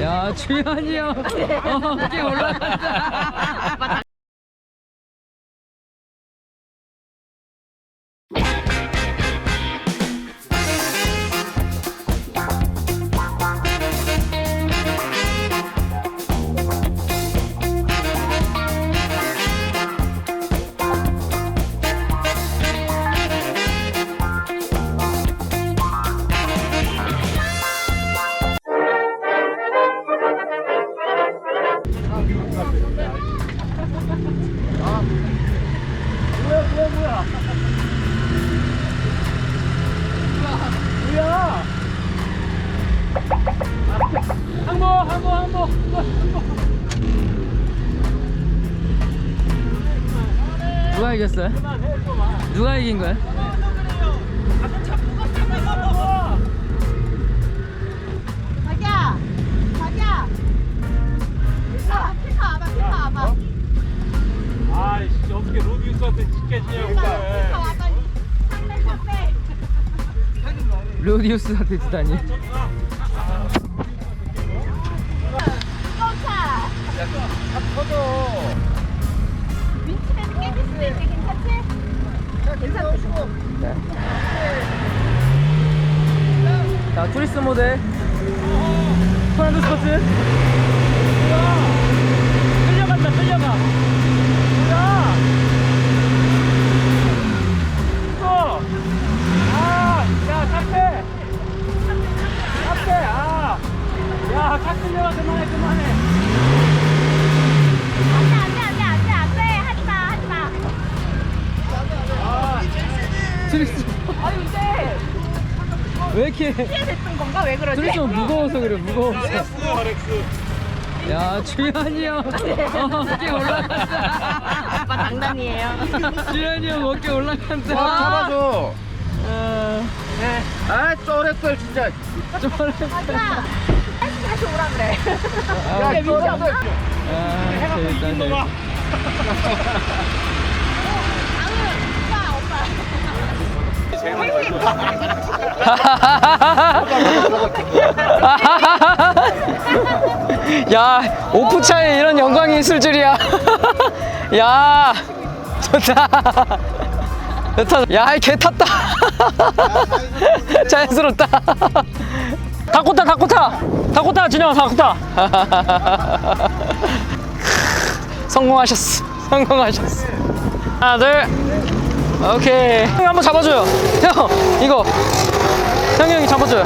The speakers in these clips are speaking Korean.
야 주현이 형. 어깨 올라간다 누가 이겼어요? 누가 이긴 거야? 로디우스한테 지다니? 자 투리스트 모델 토란도 스포츠 야 카페려가 그만해 그만해. 안 돼, 안 돼, 안 돼, 안 돼, 안 돼. 하지 마, 하지 마. 투리스트 아유, 이제 왜 이렇게 됐던 건가? 왜 그러지? 투리스트 무거워서 그래 무거워서 렉스 렉스. 야 주현이 형 어깨 올라간다 아빠 장난이에요. 주현이 형 어깨 올라간다 잡아줘. 어, 아, 쩔었어, 진짜. 좀 자기야. 다시 오라 그래. 아, 민지 없나? 아, 많이 걸려. 야 오프차에 이런 영광이 있을 줄이야. 야 좋다. 좋다. 야 개 탔다. 자연스럽다 다코타 다코타! 다코타 진영아 다코타! 성공하셨어. 성공하셨어. 하나 둘. 오케이. 형 한번 잡아줘요. 형 이거. 형이 형이 잡아줘요.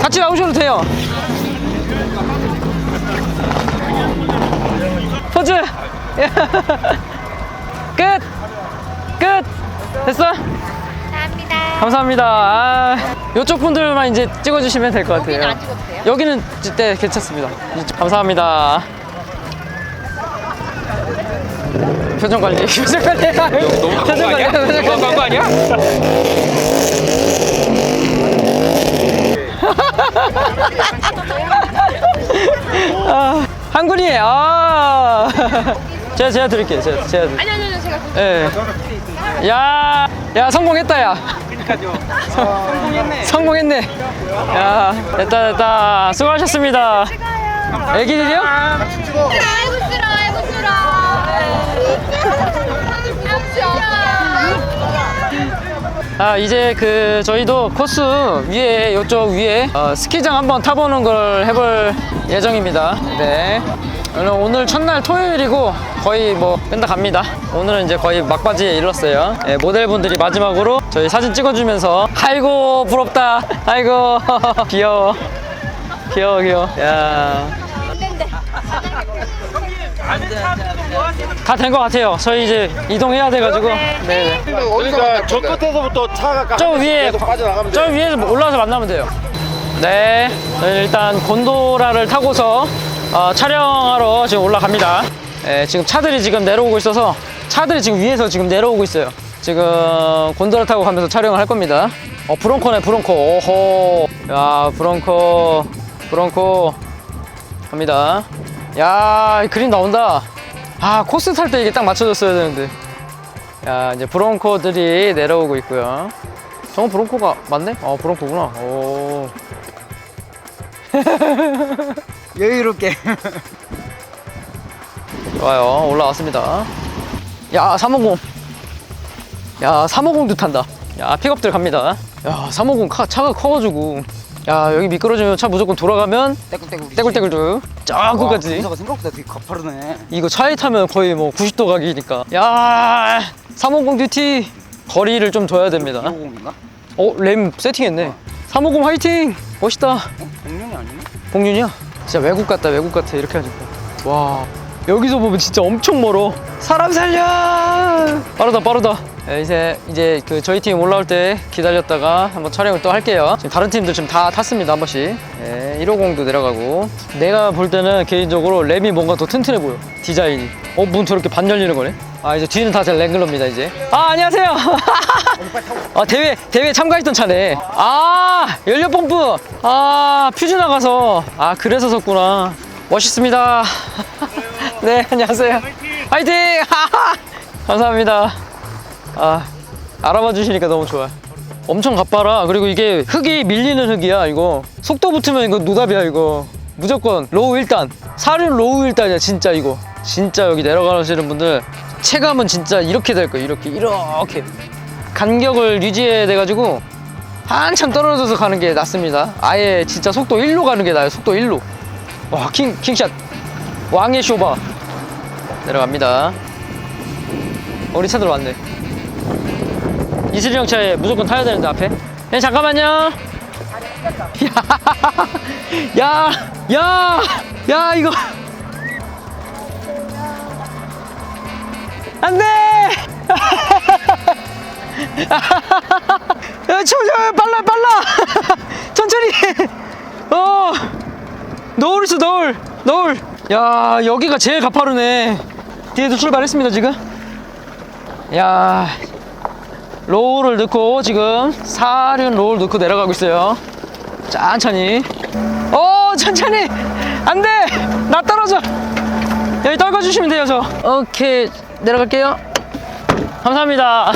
같이 나오셔도 돼요. 포즈! 끝! 끝! 됐어? 감사합니다. 감사합니다. 아, 이쪽 분들만 이제 찍어주시면 될 것 같아요. 여기는 안 찍어도 돼요? 여기는 네, 괜찮습니다. 감사합니다. 표정 관리. 표정 관리. 너무 표정 관리. 표정 관리. 거 아니야? 아, 한군이 아. 제가 제가 드릴게요. 제가 제가 드릴게요. 아니, 아니, 아니, 제가 예. 야, 야 성공했다 야. 성공했네. 성공했네. 야, 됐다 됐다. 수고하셨습니다. 애기들이요? 아이고 싫어, 아이고 싫어. 아 이제 그 저희도 코스 위에 이쪽 위에 어, 스키장 한번 타보는 걸 해볼 예정입니다. 네. 오늘, 오늘 첫날 토요일이고 거의 뭐 맨날 갑니다. 오늘은 이제 거의 막바지에 이르렀어요. 예, 모델분들이 마지막으로 저희 사진 찍어주면서 아이고 부럽다. 아이고 귀여워. 귀여워 귀여워. 야. 다 된 것 같아요. 저희 이제 이동해야 돼가지고. 네. 그러니까 저 끝에서부터 차가 저 위에 계속 빠져나가면 저 위에서 올라와서 만나면 돼요. 네, 저희 일단 곤도라를 타고서 어, 촬영하러 지금 올라갑니다. 예, 지금 차들이 지금 내려오고 있어서 차들이 지금 위에서 지금 내려오고 있어요. 지금 곤도라 타고 가면서 촬영을 할 겁니다. 어, 브론코네, 브론코. 오호. 야, 브론코, 브론코. 갑니다. 야, 이 그림 나온다. 아, 코스 탈 때 이게 딱 맞춰줬어야 되는데. 야, 이제 브론코들이 내려오고 있고요. 저건 브론코가 맞네? 어, 브론코구나. 오. 여유롭게. 좋아요. 올라왔습니다. 야, 350. 야, 350도 탄다. 야, 픽업들 갑니다. 야, 350 카, 차가 커가지고. 야, 여기 미끄러지면 차 무조건 돌아가면 떼굴떼굴. 떼굴떼굴도 저 끝까지. 공사가 생각보다 되게 가파르네. 이거 차에 타면 거의 뭐 90도 각이니까. 야, 350 듀티 거리를 좀 둬야 됩니다. 550인가? 어, 램 세팅했네. 350 화이팅! 멋있다. 어? 공룡이 아니네? 공윤이야? 진짜 외국 같다, 외국 같아. 이렇게 하니까. 와, 여기서 보면 진짜 엄청 멀어. 사람 살려! 빠르다, 빠르다. 네, 이제, 이제 그 저희 팀 올라올 때 기다렸다가 한번 촬영을 또 할게요. 지금 다른 팀들 지금 다 탔습니다, 한 번씩. 네, 150도 내려가고. 내가 볼 때는 개인적으로 램이 뭔가 더 튼튼해 보여. 디자인이. 어, 문 저렇게 반 열리는 거네? 아, 이제 뒤는 다 제 랭글러입니다, 이제. 아, 안녕하세요. 아, 대회, 대회 참가했던 차네. 아, 연료 펌프. 아, 퓨즈 나가서. 아, 그래서 섰구나. 멋있습니다. 네, 안녕하세요. 화이팅! 감사합니다. 아, 알아봐 주시니까 너무 좋아요. 엄청 가빠라. 그리고 이게 흙이 밀리는 흙이야, 이거. 속도 붙으면 이거 노답이야, 이거. 무조건 로우 1단. 사륜 로우 1단이야, 진짜 이거. 진짜 여기 내려가시는 분들 체감은 진짜 이렇게 될 거예요, 이렇게. 이렇게. 간격을 유지해야 돼가지고 한참 떨어져서 가는 게 낫습니다. 아예 진짜 속도 1로 가는 게 나아요. 속도 1로. 와, 킹, 킹샷. 왕의 쇼바. 내려갑니다. 우리 차들 왔네. 이슬이 형 차에 무조건 타야 되는데, 앞에. 네, 잠깐만요. 야, 야, 야, 야, 이거. 안 돼! 야, 저, 저, 빨라, 빨라! 천천히! 어! 노을 있어, 노을! 노을! 야, 여기가 제일 가파르네. 뒤에도 출발했습니다, 지금. 야, 로우를 넣고, 지금, 사륜 로우를 넣고 내려가고 있어요. 천천히. 어, 천천히! 안 돼! 나 떨어져! 여기 떨궈주시면 돼요, 저. 오케이, 내려갈게요. 감사합니다.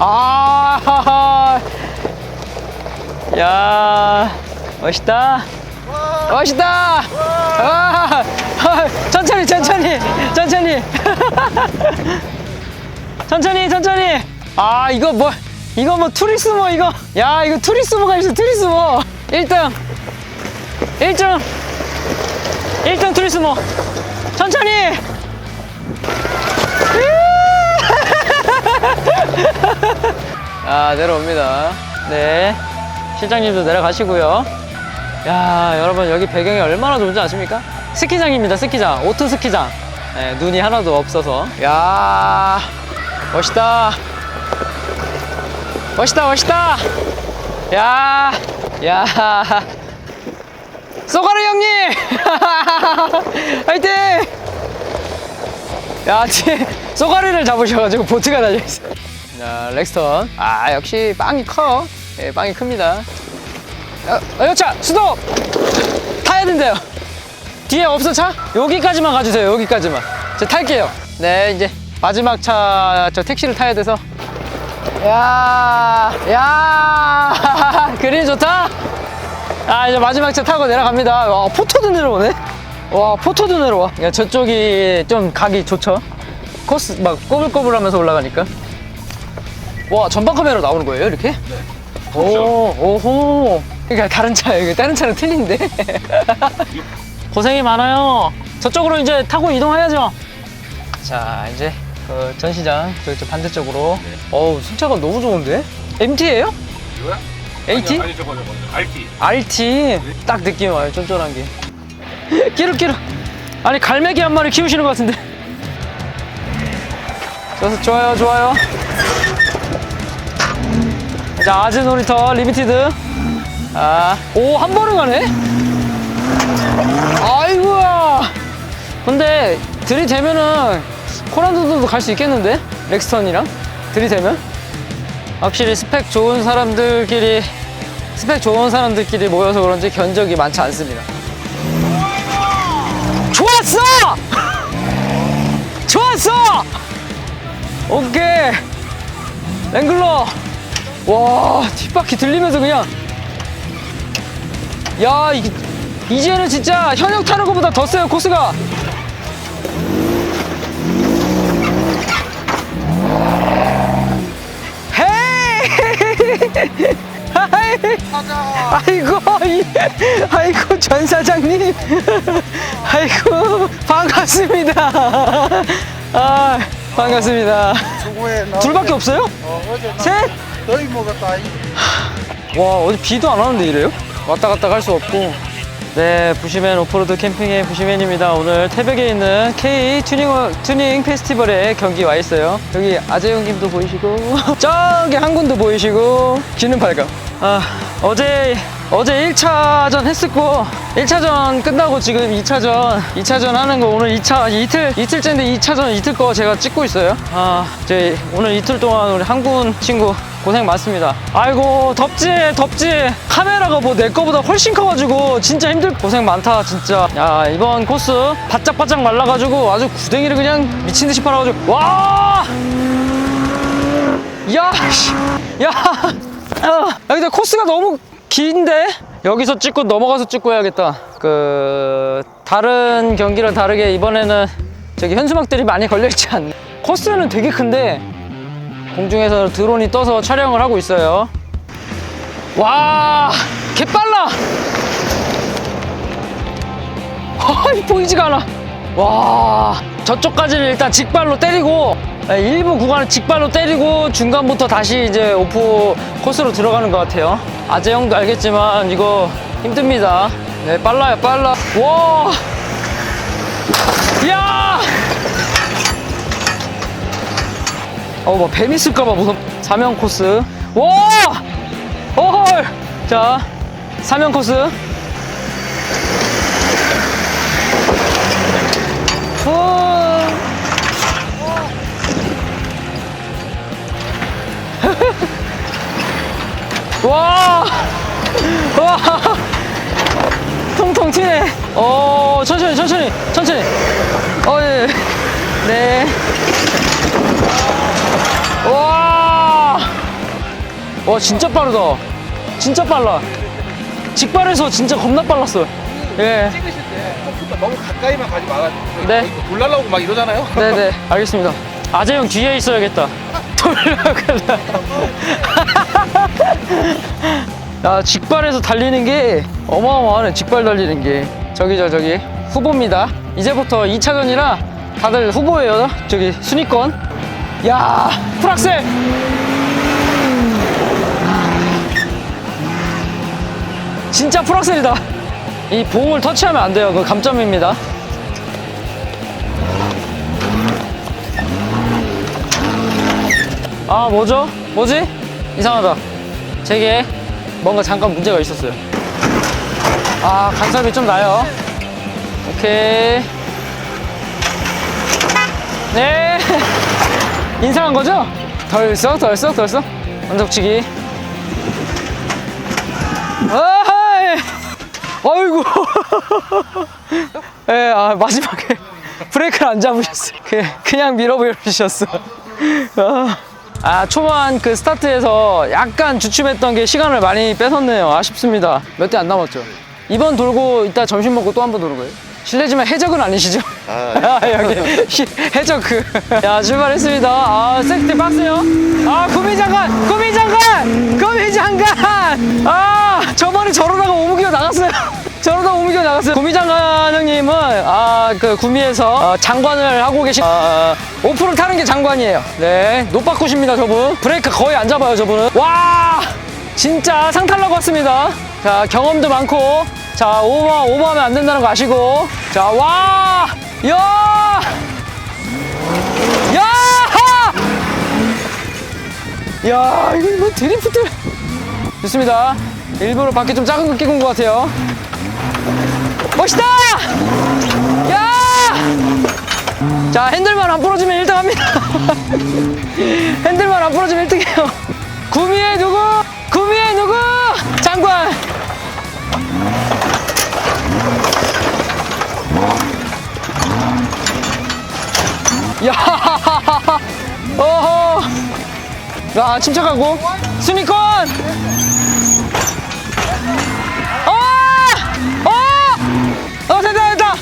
아, 야, 멋있다. 멋있다. 아, 천천히, 천천히, 천천히. 천천히, 천천히. 아, 이거 뭐, 이거 뭐 투리스모 이거. 야, 이거 투리스모가 있어, 투리스모. 1등. 1등. 1등 투리스모. 천천히. 아 내려옵니다 네 실장님도 내려가시고요 야 여러분 여기 배경이 얼마나 좋은지 아십니까 스키장입니다 스키장 오토 스키장 네, 눈이 하나도 없어서 야 멋있다 멋있다 멋있다 야 야. 쏘가르 형님 화이팅 야, 쏘가리를 잡으셔가지고 보트가 달려있어요. 자, 렉스턴. 아, 역시 빵이 커. 예, 빵이 큽니다. 어, 어, 여차, 수도! 타야 된대요. 뒤에 없어, 차? 여기까지만 가주세요, 여기까지만. 저 탈게요. 네, 이제 마지막 차, 저 택시를 타야 돼서. 야, 야, 그림 좋다? 아, 이제 마지막 차 타고 내려갑니다. 와, 포토도 내려오네? 와, 포토도 내려와. 야, 저쪽이 좀 각이 좋죠? 코스 막 꼬불꼬불 하면서 올라가니까. 와, 전방 카메라 나오는 거예요, 이렇게? 네. 오, 오호. 그러니까 다른 차, 이거 다른 차랑 틀린데? 고생이 많아요. 저쪽으로 이제 타고 이동해야죠. 자, 이제 그 전시장 저쪽 반대쪽으로. 어우, 승차감 너무 좋은데? MT예요? 이거야? AT? 아니, 아니 저거 저거 RT RT 딱 느낌 와요 쫀쫀한 게 끼룩끼룩 아니 갈매기 한 마리 키우시는 것 같은데 좋아서 좋아요 좋아요 자 아즈 놀이터 리미티드 아 오 한 번에 가네 아이고야 근데 들이대면은 코란도도 갈 수 있겠는데 렉스턴이랑 들이대면 확실히 스펙 좋은 사람들끼리 스펙 좋은 사람들끼리 모여서 그런지 견적이 많지 않습니다. 좋았어! 좋았어! 오케이. 랭글러 와 뒷바퀴 들리면서 그냥 야 이게 이제는 진짜 현역 타는 것보다 더 세요 코스가 헤이 아이고 이- 아이고 전 사장님 아이고 반갑습니다 아 반갑습니다 둘밖에 없어요? 어, 어제 나 셋? 너희 먹었다. 이. 와 어디 비도 안 오는데 이래요? 왔다 갔다 갈 수 없고. 네 부시맨 오프로드 캠핑의 부시맨입니다. 오늘 태백에 있는 K 튜닝, 튜닝 페스티벌에 경기 와 있어요. 여기 아재용 님도 보이시고 저기 한군도 보이시고 귀는 밝아 아 어제 어제 1차전 했었고 1차전 끝나고 지금 2차전 2차전 하는 거 오늘 2차 이틀 이틀째인데 2차전 이틀 거 제가 찍고 있어요. 아 저희 오늘 이틀 동안 우리 한군 친구 고생 많습니다. 아이고 덥지 덥지 카메라가 뭐 내 거보다 훨씬 커가지고 진짜 힘들 고생 많다 진짜. 야 이번 코스 바짝바짝 말라가지고 아주 구덩이를 그냥 미친 듯이 팔아가지고 와. 야, 씨. 야, 아, 야, 근데 코스가 너무 긴데? 여기서 찍고 넘어가서 찍고 해야겠다. 그, 다른 경기랑 다르게 이번에는 저기 현수막들이 많이 걸려있지 않네. 코스는 되게 큰데, 공중에서 드론이 떠서 촬영을 하고 있어요. 와, 개빨라! 아이, 보이지가 않아. 와, 저쪽까지는 일단 직발로 때리고, 네, 일부 구간은 직발로 때리고, 중간부터 다시 이제 오프 코스로 들어가는 것 같아요. 아재 형도 알겠지만, 이거 힘듭니다. 네, 빨라요, 빨라. 와! 야! 어, 뭐, 뱀 있을까봐 무섭. 사면 코스. 와! 어헐! 자, 사면 코스. 어. 와! 와! 통통 튀네. 어, 천천히, 천천히, 천천히. 어, 예. 네. 와, 진짜 빠르다. 진짜 빨라. 직발에서 진짜 겁나 빨랐어. 예. 찍으실 때 컴퓨터 너무 가까이만 가지 말아주세요. 네. 불 날라오고 막 이러잖아요. 네네 알겠습니다 아재 형 뒤에 있어야겠다 돌려가다 야 직발에서 달리는 게 어마어마하네 직발 달리는 게 저기 저 저기 후보입니다 이제부터 2차전이라 다들 후보예요 저기 순위권 야 풀악셀 진짜 풀악셀이다. 이 봉을 터치하면 안 돼요. 그 감점입니다. 아 뭐죠? 뭐지? 이상하다. 제게 뭔가 잠깐 문제가 있었어요. 아 간섭이 좀 나요. 오케이. 네. 인상한 거죠? 덜썩 덜썩 덜썩. 언덕치기. 아이 아이고 예, 아, 마지막에 브레이크를 안 잡으셨어요. 그, 그냥 밀어버리셨어. 아. 아, 초반 그 스타트에서 약간 주춤했던 게 시간을 많이 뺏었네요. 아쉽습니다. 몇 대 안 남았죠. 이번 돌고 이따 점심 먹고 또 한 번 도는 거예요. 실례지만 해적은 아니시죠? 아, 여기 히- 해적 그. 야, 출발했습니다. 아, 세트 빡세요. 아, 구미장관! 구미장관! 구미장관! 아, 저번에 저러다가 오무기가 나갔어요. 저러다 오무기가 나갔어요. 구미장관 형님은, 아, 그 구미에서 어, 장관을 하고 계신, 아, 오프를 타는 게 장관이에요. 네, 노빠꾸십니다, 저분. 브레이크 거의 안 잡아요, 저분은. 와! 진짜 상탈라고 왔습니다. 자, 경험도 많고, 자, 오버, 오버하면 안 된다는 거 아시고, 자, 와! 야! 야! 야, 이거 뭐 드리프트. 좋습니다. 일부러 바퀴 좀 작은 거 끼고 온 것 같아요. 멋있다! 야! 자, 핸들만 안 부러지면 1등 합니다. 핸들만 안 부러지면 1등이에요. 구미의 누구? 구미의 누구? 장관! 야! 어허! 야, 침착하고. 스니컨! 어! 어! 어, 됐다, 됐다!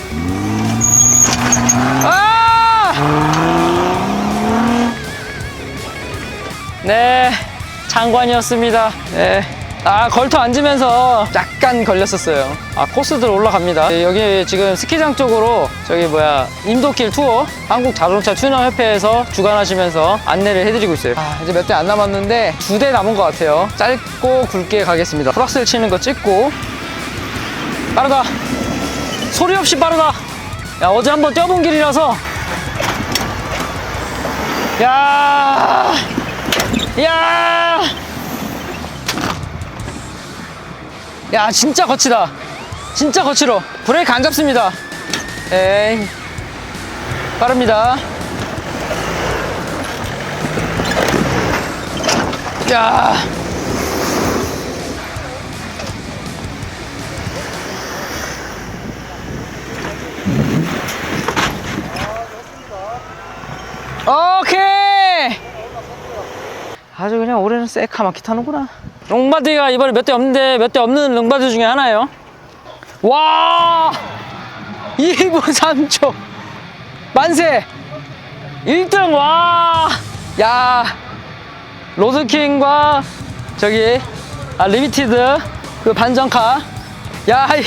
아! 네, 장관이었습니다. 네. 아, 걸터 앉으면서 약간 걸렸었어요. 아, 코스들 올라갑니다. 네, 여기 지금 스키장 쪽으로 저기 뭐야, 임도길 투어 한국 자동차 튜너 협회에서 주관하시면서 안내를 해드리고 있어요. 아, 이제 몇 대 안 남았는데 두 대 남은 것 같아요. 짧고 굵게 가겠습니다. 프락셀 치는 거 찍고 빠르다. 소리 없이 빠르다. 야, 어제 한번 뛰어본 길이라서 야! 야! 야, 진짜 거치다. 진짜 거칠어. 브레이크 안 잡습니다. 에이. 빠릅니다. 야. 오케이. 아주 그냥 올해는 새카맣게 타는구나. 롱바디가 이번에 몇 대 없는데 몇 대 없는 롱바디 중에 하나예요. 와! 2분 3초. 만세! 1등, 와! 야! 로드킹과 저기, 아, 리미티드, 그 반정카. 야, 이-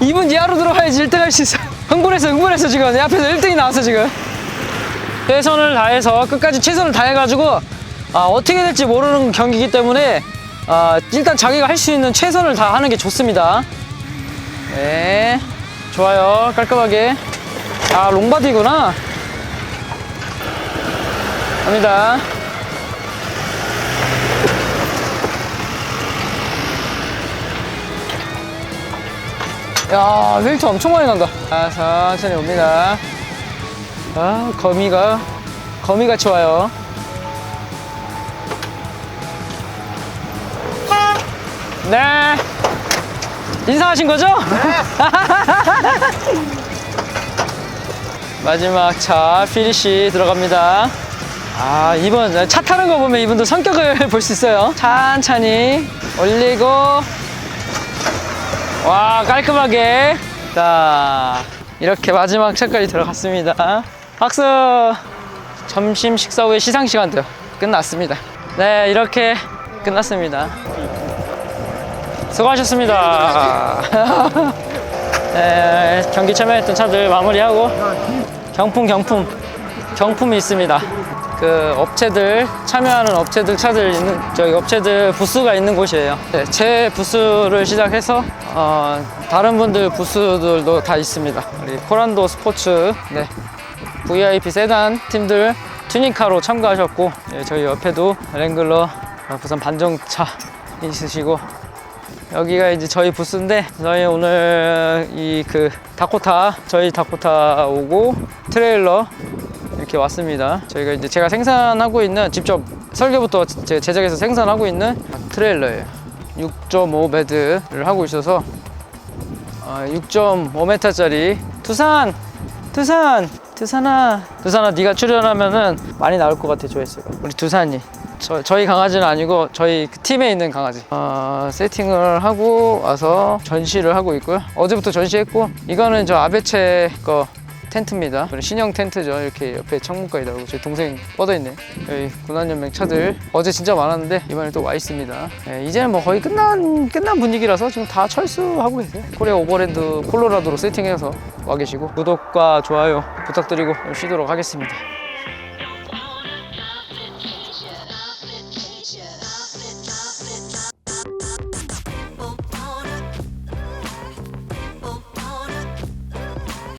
2분 이하로 들어가야지 1등 할 수 있어. 흥분했어, 흥분했어, 지금. 내 앞에서 1등이 나왔어, 지금. 최선을 다해서 끝까지 최선을 다해가지고 아, 어떻게 될지 모르는 경기이기 때문에 아, 일단 자기가 할 수 있는 최선을 다 하는 게 좋습니다. 네, 좋아요, 깔끔하게. 아, 롱바디구나. 갑니다. 야, 휠트 엄청 많이 난다. 아, 천천히 옵니다. 아, 거미가, 거미같이 와요. 네. 인사하신 거죠? 마지막 차, 피니쉬 들어갑니다. 아, 이번 차 타는 거 보면 이분도 성격을 볼 수 있어요. 천천히 올리고, 와, 깔끔하게. 자, 이렇게 마지막 차까지 들어갔습니다. 박수! 점심 식사 후에 시상 시간도 끝났습니다. 네, 이렇게 끝났습니다. 수고하셨습니다. 네, 경기 참여했던 차들 마무리하고 경품 경품 경품이 있습니다. 그 업체들 참여하는 업체들 차들 있는 저기 업체들 부스가 있는 곳이에요. 네, 제 부스를 시작해서 어, 다른 분들 부스들도 다 있습니다. 우리 코란도 스포츠 네, VIP 세단 팀들 튜닝카로 참가하셨고 예, 저희 옆에도 랭글러 어, 부산 반정차 있으시고 여기가 이제 저희 부스인데 저희 오늘 이 그 다코타 저희 다코타 오고 트레일러 이렇게 왔습니다. 저희가 이제 제가 생산하고 있는 직접 설계부터 제- 제작해서 생산하고 있는 트레일러예요. 6.5 베드를 하고 있어서 6.5m짜리. 투산! 투산! 두산아! 두산아 네가 출연하면은 많이 나올 것 같아 조회수가. 우리 두산이 저, 저희 강아지는 아니고 저희 그 팀에 있는 강아지. 어, 세팅을 하고 와서 전시를 하고 있고요. 어제부터 전시했고 이거는 저 아베체 거 텐트입니다. 신형 텐트죠. 이렇게 옆에 창문까지 나오고 제 동생 뻗어있네 여기 군안연맹 차들. 어제 진짜 많았는데 이번에 또 와 있습니다. 예, 이제는 뭐 거의 끝난 끝난 분위기라서 지금 다 철수하고 계세요. 코리아 오버랜드 콜로라도로 세팅해서 와 계시고 구독과 좋아요 부탁드리고 쉬도록 하겠습니다